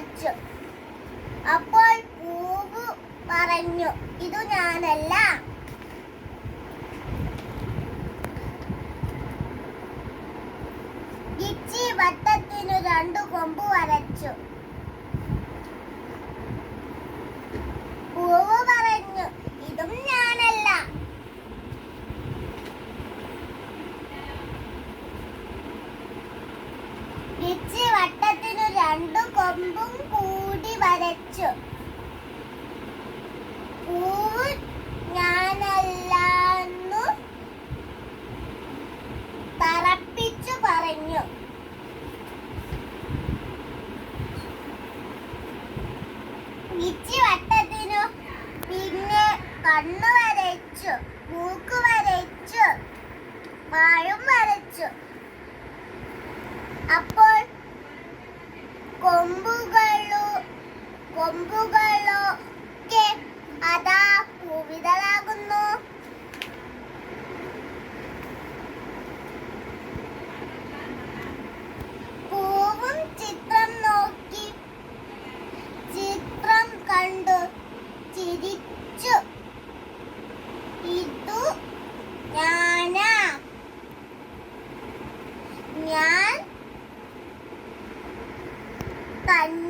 നിറച്ചു അപ്പോൾ പൂവ് പറഞ്ഞു ഇത് ഞാനല്ല. വട്ടത്തിനു രണ്ടു കൊമ്പ് വരച്ചു. രണ്ടു കൊമ്പും കൂടി വരച്ചു. പൂവ് ഞാനല്ലാന്നു തറപ്പിച്ചു പറഞ്ഞു. ഗിച്ചി വട്ടത്തിനു പിന്നെ കണ്ണു വരച്ചു മൂക്ക് വരച്ചു വാഴും വരച്ചു. അപ്പോൾ കൊമ്പുകളൊക്കെ അതാ പൂവിതളാകുന്നു. പൂവും ചിത്രം നോക്കി ചിത്രം കണ്ടു ചിരിച്ചു. ഇതു ഞാനാ. ഞാൻ തന്നെയാ